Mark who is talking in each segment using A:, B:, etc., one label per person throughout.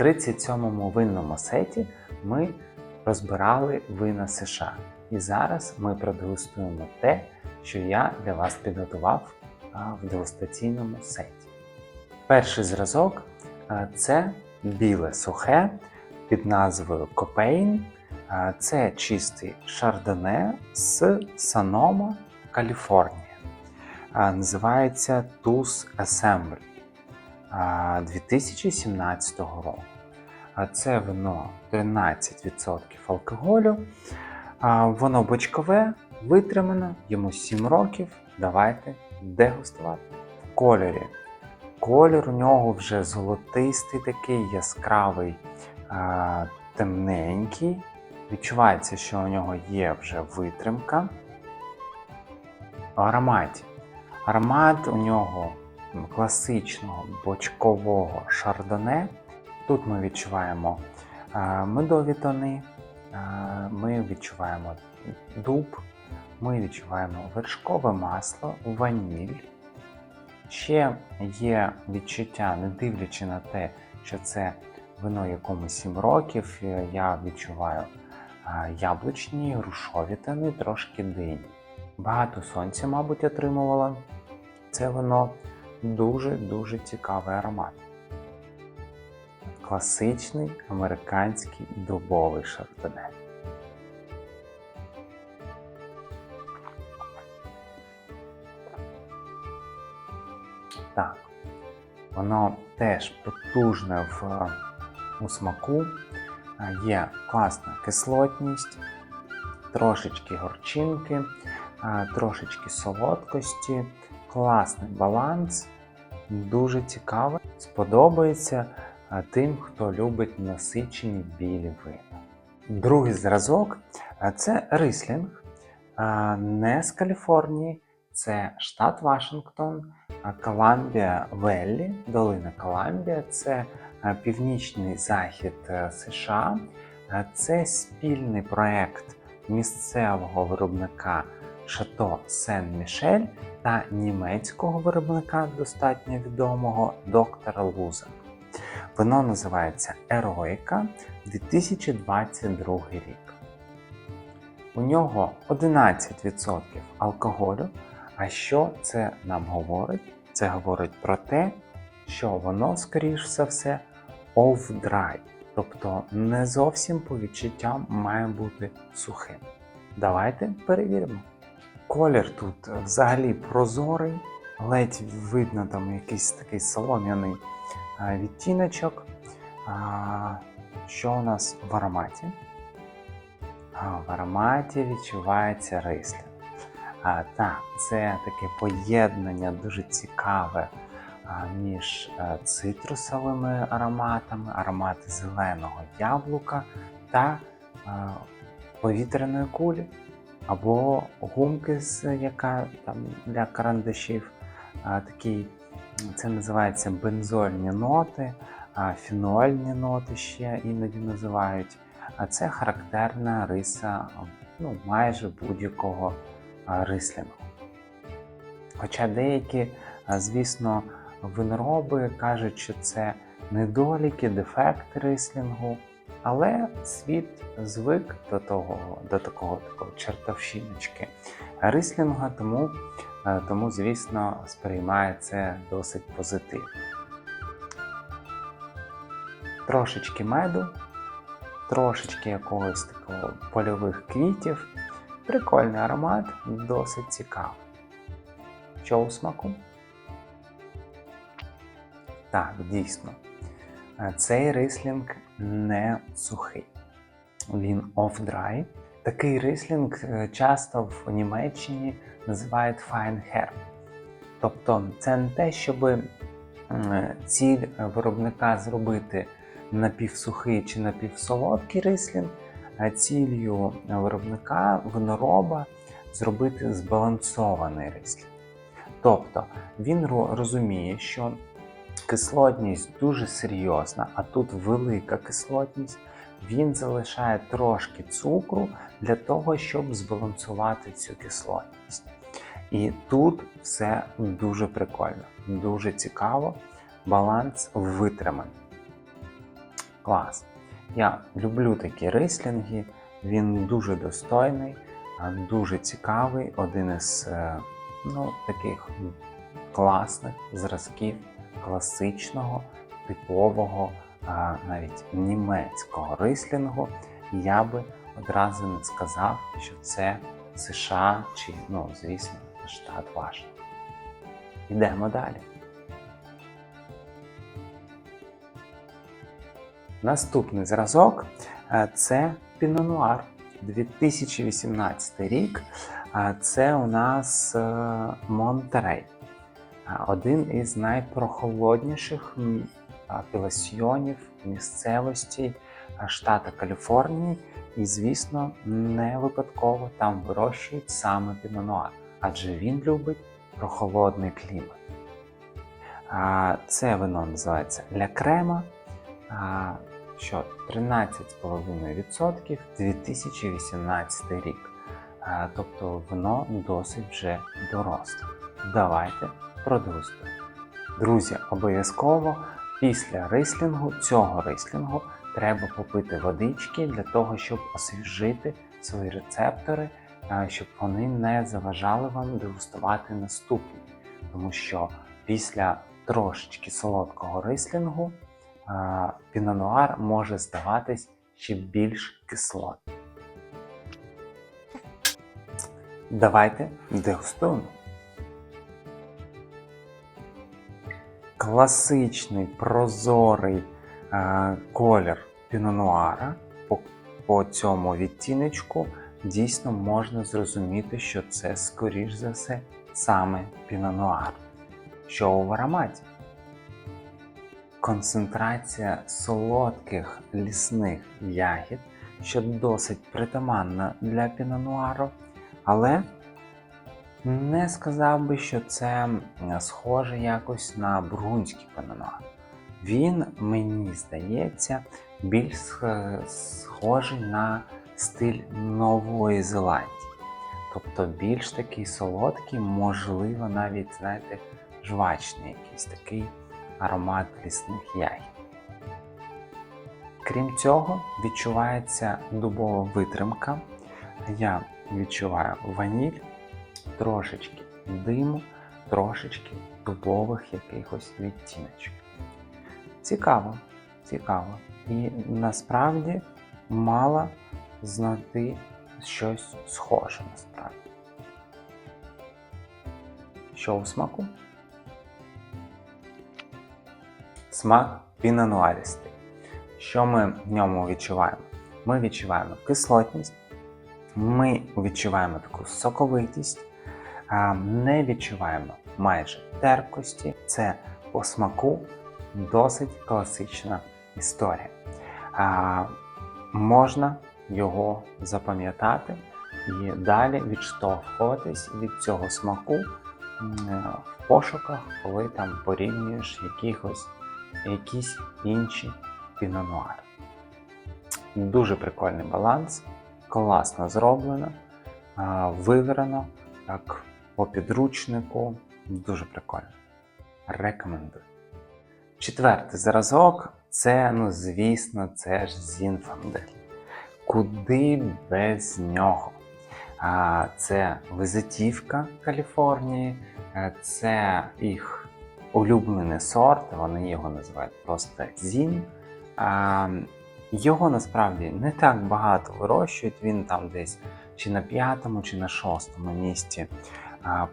A: 37-му винному сеті ми розбирали вина США. І зараз ми продегустуємо те, що я для вас підготував в дегустаційному сеті. Перший зразок це біле сухе під назвою Копейн. Це чистий шардоне з Санома, Каліфорнія. Називається Туз Assembly 2017 року. Це вино 13% алкоголю. Воно бочкове, витримано, йому 7 років. Давайте дегустувати. В кольорі. Колір у нього вже золотистий, такий яскравий, темненький. Відчувається, що у нього є вже витримка. Ароматі. Аромат у нього класичного бочкового шардоне. Тут ми відчуваємо медові тони, ми відчуваємо дуб, ми відчуваємо вершкове масло, ваніль. Ще є відчуття, не дивлячи на те, що це вино якому 7 років, е, я відчуваю яблучні, грушові тони, трошки дині. Багато сонця, мабуть, отримувала це вино. Дуже-дуже цікавий аромат. Класичний американський дубовий шардоне. Так, воно теж потужне в, у смаку, є класна кислотність, трошечки горчинки, трошечки солодкості, класний баланс, дуже цікаве. Сподобається тим, хто любить насичені білі вина. Другий зразок це рислінг, не з Каліфорнії, це штат Вашингтон, Коламбія Веллі, долина Коламбія, це північний захід е, США. Це спільний проект місцевого виробника Шато Сен-Мішель та німецького виробника, достатньо відомого доктора Луза. Вино називається Ероїка 2022 рік. У нього 11% алкоголю. А що це нам говорить? Це говорить про те, що воно, скоріш за все, off-dry, тобто не зовсім по відчуттям має бути сухим. Давайте перевіримо. Колір тут взагалі прозорий, ледь видно там якийсь такий солом'яний відтіночок. Що у нас в ароматі? В ароматі відчувається рислінг. А, Так, це таке поєднання дуже цікаве між е, цитрусовими ароматами, аромати зеленого яблука та е, повітряної кулі або гумки, з яка там для карандашів. А, Такий, це називається бензольні ноти, а, фінольні ноти ще іноді називають. А це характерна риса ну, майже будь-якого рислінгу. Хоча деякі, звісно, винороби кажуть, що це недоліки, дефекти рислінгу, але світ звик до того, до такого такого чертовщиночки рислінга, тому, е, тому, звісно, сприймає це досить позитивно. Трошечки меду, трошечки якогось такого польових квітів. Прикольний аромат, досить цікавий. Що у смаку? Так, дійсно. Е, Цей рислінг не сухий. Він off-dry. Такий рислінг е, часто в Німеччині називають fine herb. Тобто це не те, щоб ціль виробника зробити напівсухий чи напівсолодкий рислінг, а ціллю виробника винороба зробити збалансований рислінг. Тобто він розуміє, що кислотність дуже серйозна, а тут велика кислотність. Він залишає трошки цукру для того, щоб збалансувати цю кислотність. І тут все дуже прикольно, дуже цікаво. Баланс витриманий. Клас. Я люблю такі рислінги, він дуже достойний, дуже цікавий, один із е, ну, таких класних зразків класичного, типового, навіть німецького рислінгу. Я би одразу не сказав, що це США чи, ну, звісно, штат Вашингтон. Йдемо далі. Наступний зразок це Noir 2018 рік. Це у нас е, Монтерей. Один із найпрохолодніших м, місцевості штата Каліфорнії. І, звісно, не випадково там вирощують саме Pinot адже він любить прохолодний клімат. Це вино називається Ля Крема. Що 13,5% 2018 рік. Тобто воно досить вже доросле. Давайте продегустуємо. Друзі, обов'язково після рислінгу, цього рислінгу, треба попити водички для того, щоб освіжити свої рецептори, щоб вони не заважали вам дегустувати наступні. Тому що після трошечки солодкого рислінгу пінонуар може здаватись ще більш кислотним. Давайте дегустуємо. Класичний прозорий е, колір пінонуара по, по цьому відтіночку дійсно можна зрозуміти, що це, скоріш за все, саме пінонуар. Що в ароматі? Концентрація солодких лісних ягід, що досить притаманна для пінонуару, але не сказав би, що це схоже якось на бургундський пінонуар. Він, мені здається, більш схожий на стиль Нової Зеландії. Тобто більш такий солодкий, можливо, навіть, знаєте, жвачний якийсь такий аромат лісних ягід. Крім цього, відчувається дубова витримка. Я відчуваю ваніль, трошечки диму, трошечки дубових якихось відтіночок. Цікаво, цікаво. І насправді мала знайти щось схоже насправді. Що у смаку? Смак пінонуарістий. Що ми в ньому відчуваємо? Ми відчуваємо кислотність, ми відчуваємо таку соковитість, не відчуваємо майже терпкості. Це по смаку досить класична історія. А, Можна його запам'ятати і далі відштовхуватись від цього смаку в пошуках, коли там порівнюєш якихось, якісь інші пінонуари. Дуже прикольний баланс, класно зроблено, виверено, так по підручнику. Дуже прикольно. Рекомендую. Четвертий зразок це, ну, звісно, це ж Зінфандель. Куди без нього? А, Це визитівка Каліфорнії, е, це їх улюблений сорт, вони його називають просто Зін. А, Його насправді не так багато вирощують, він там десь чи на п'ятому, чи на шостому місці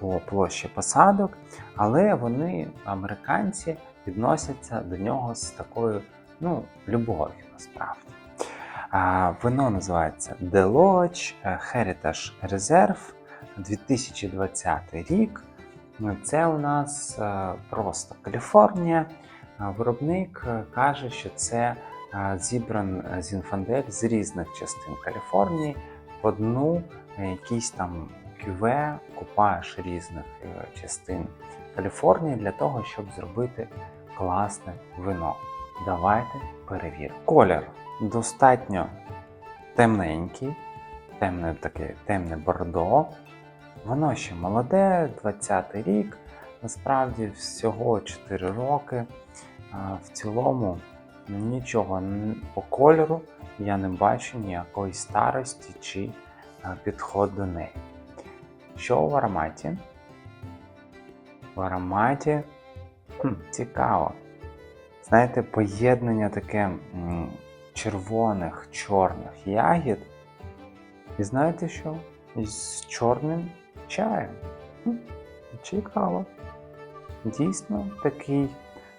A: по площі посадок, але вони, американці, відносяться до нього з такою ну, любов'ю насправді. Вино називається The Lodge Heritage Reserve 2020 рік. Це у нас просто Каліфорнія. Виробник каже, що це зібран зінфандель з різних частин Каліфорнії в одну якийсь там кюве, купаж різних е, частин Каліфорнії для того, щоб зробити класне вино. Давайте перевіримо. Колір достатньо темненький, темне таке темне бордо. Воно ще молоде, 20-й рік. Насправді всього 4 роки. В цілому нічого по кольору я не бачу ніякої старості чи а, підход до неї. Що в ароматі? В ароматі хм, цікаво. Знаєте, поєднання таке червоних, чорних ягід. І знаєте що? Із чорним чаєм. Хм, цікаво. Дійсно, такий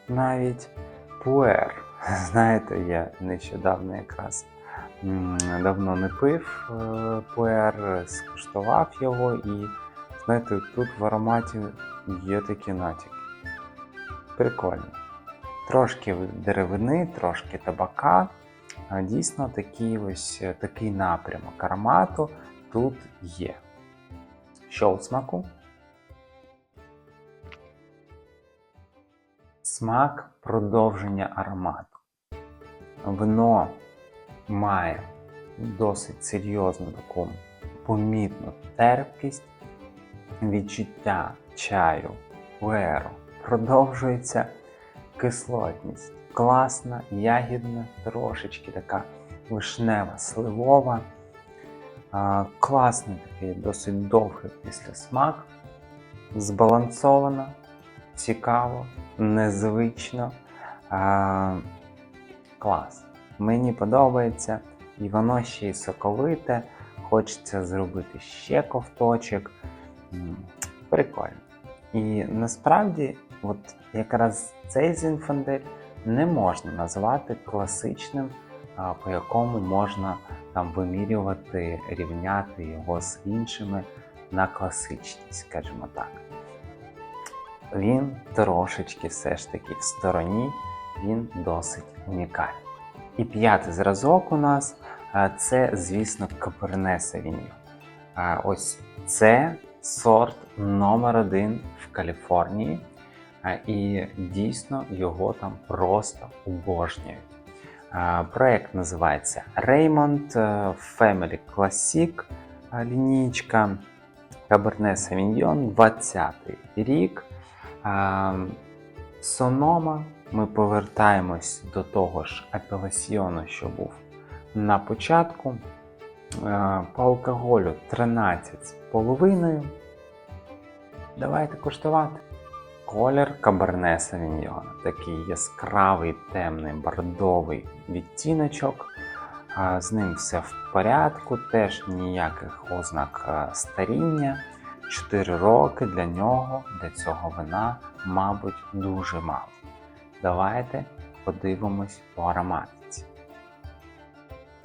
A: навіть пуер. Знаєте, я нещодавно якраз давно не пив е, пуер, скуштував його, і знаєте, тут в ароматі є такі натяки. Прикольно. Трошки деревини, трошки табака. Дійсно, такий ось е, такий напрямок аромату тут є. Що у смаку? Смак продовження аромату. Вино має досить серйозну таку помітну терпкість, відчуття чаю, пуеру. Продовжується кислотність. Класна, ягідна, трошечки така вишнева, сливова. Класний такий, досить довгий післясмак. Збалансовано, цікаво, незвично. Клас. Мені подобається, і воно ще й соковите. Хочеться зробити ще ковточок. Прикольно. І насправді, от якраз цей зінфандель не можна назвати класичним, по якому можна там вимірювати, рівняти його з іншими на класичність, скажімо так. Він трошечки все ж таки в стороні, він досить унікальний. І п'ятий зразок у нас це, звісно, Каперне Савіньйон. Ось це сорт номер один в Каліфорнії, і дійсно його там просто обожнюють. Проект називається Raymond е, Family Classic лінійка Cabernet Sauvignon 20 рік. Сонома. Ми повертаємось до того ж апеласіону, що був на початку. Е, По алкоголю 13,5. Давайте куштувати. Колір Каберне Савіньйона. Такий яскравий, темний, бордовий відтіночок. З ним все в порядку, теж ніяких ознак е, старіння. 4 роки для нього, для цього вина, мабуть, дуже мало. Давайте подивимось по ароматиці.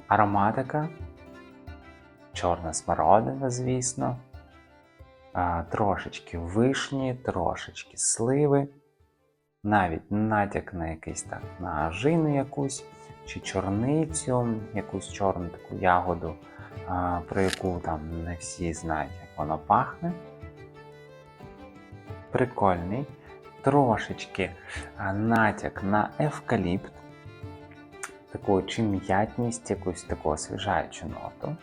A: Ароматика чорна смородина, звісно. Трошечки вишні, трошечки сливи, навіть натяк на якийсь так на ажину якусь, чи чорницю, якусь чорну таку ягоду, про яку там не всі знають, як вона пахне. Прикольний. Трошечки натяк на евкаліпт, таку чи м'ятність, якусь таку освіжаючу ноту.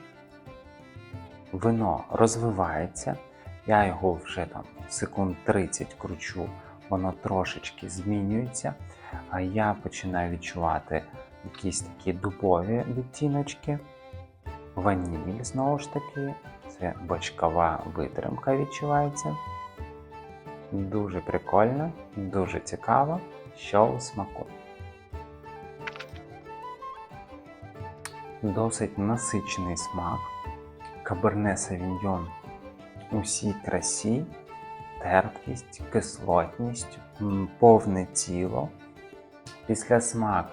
A: Вино розвивається. Я його вже там секунд 30 кручу, воно трошечки змінюється. А я починаю відчувати якісь такі дубові відтіночки. Ваніль, знову ж таки, це бочкова витримка відчувається. Дуже прикольно, дуже цікаво, що у смаку. Досить насичений смак. Каберне Савіньйон у всій красі, терпкість, кислотність, повне тіло. Після смак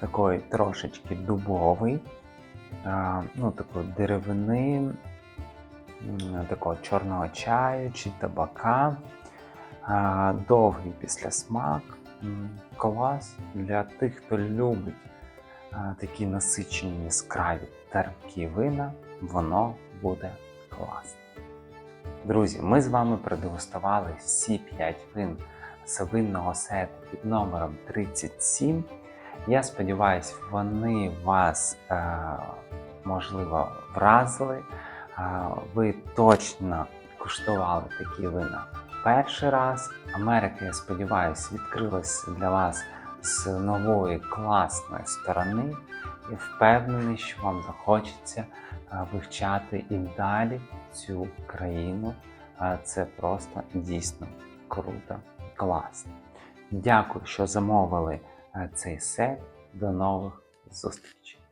A: такий трошечки дубовий, ну, такої деревини, такого чорного чаю чи табака. Довгий післясмак. М, Клас для тих, хто любить такі насичені яскраві терпкі вина, воно буде класно. Друзі, ми з вами продегустували всі 5 вин з винного сету під номером 37. Я сподіваюся, вони вас е, можливо вразили. Ви точно куштували такі вина перший раз. Америка, я сподіваюся, відкрилась для вас з нової класної сторони і впевнений, що вам захочеться е, вивчати і далі цю країну. Е, Це просто дійсно круто, класно. Дякую, що замовили е, цей сет. До нових зустрічей!